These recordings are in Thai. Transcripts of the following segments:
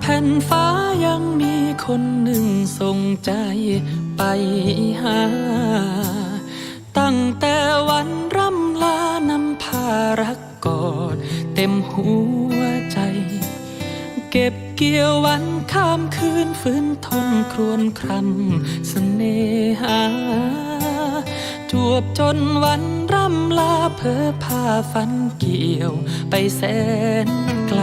แผ่นฟ้ายังมีคนหนึ่งส่งใจไปหา ตั้งแต่วันร่ำลานำพารักกอดเต็มหัวใจ เก็บเกี่ยววันข้ามคืนฝืนทนครวนครำเสน่หาจวบจนวันร่ำลาเพอพาฝันเกี่ยวไปแสนไกล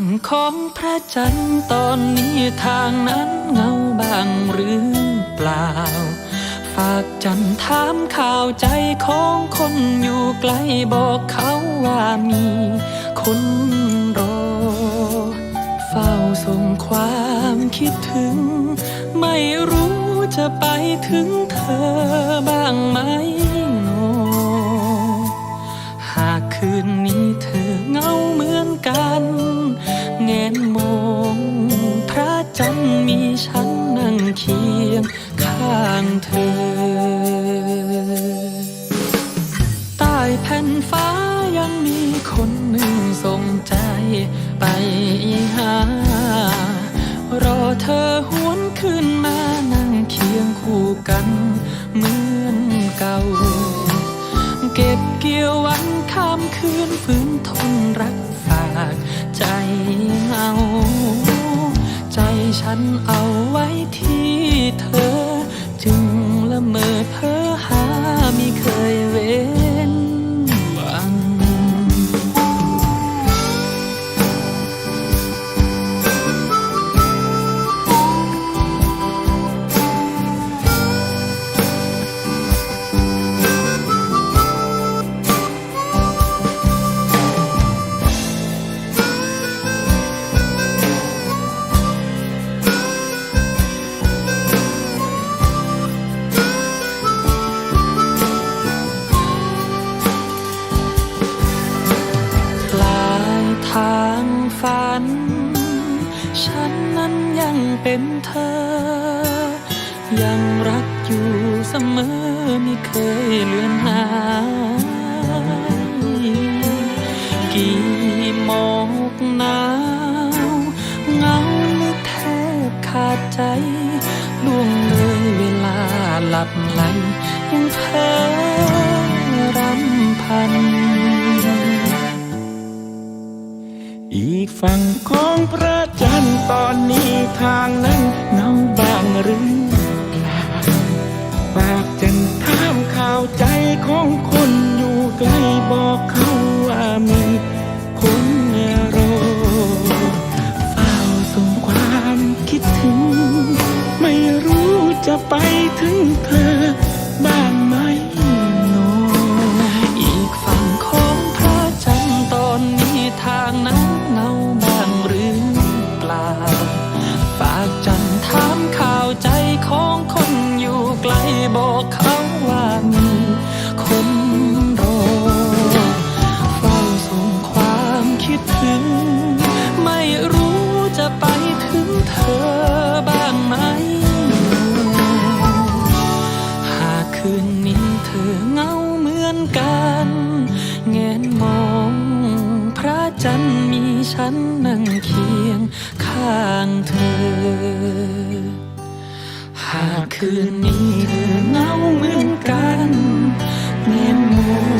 ฝั่งของพระจันทร์ตอนนี้ทางนั้นเงาบางหรือเปล่า ฝากจันทร์ถามข่าวใจของคนอยู่ไกลบอกเขาว่ามีคนรอ เฝ้าส่งความคิดถึง ไม่รู้จะไปถึงเธอบ้างไหมโนหากคืนนี้เธอ แผ่นฟ้ายังมีคนหนึ่งส่งใจไปหา รอเธอหวนขึ้นมานั่งเคียงคู่กันเหมือนเก่า เก็บเกี่ยววันข้ามคืนฝืนทนรักฝากใจเหงาใจฉันเอาไว้ที่เธอ จึงละเมอเพ้อ เป็นเธอ ยังรักอยู่เสมอไม่เคยเลือนหายกี่หมอกหนาวเงาลึกแทบขาดใจล่วงเลยเวลาหลับไหล นั่งเคียงข้างเธอ หากคืนนี้เธอเหงาเหมือนกันแงนมอ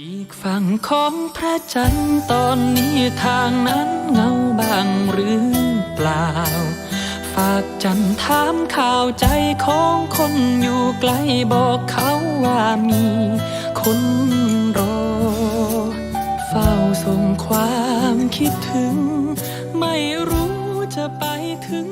อีกฝั่งของพระจันทร์ตอนนี้ทางนั้นเงาบางหรือเปล่า ฝากจันถามข่าวใจของคนอยู่ไกลบอกเขาว่ามีคนรอ เฝ้าส่งความคิดถึง ไม่รู้จะไปถึง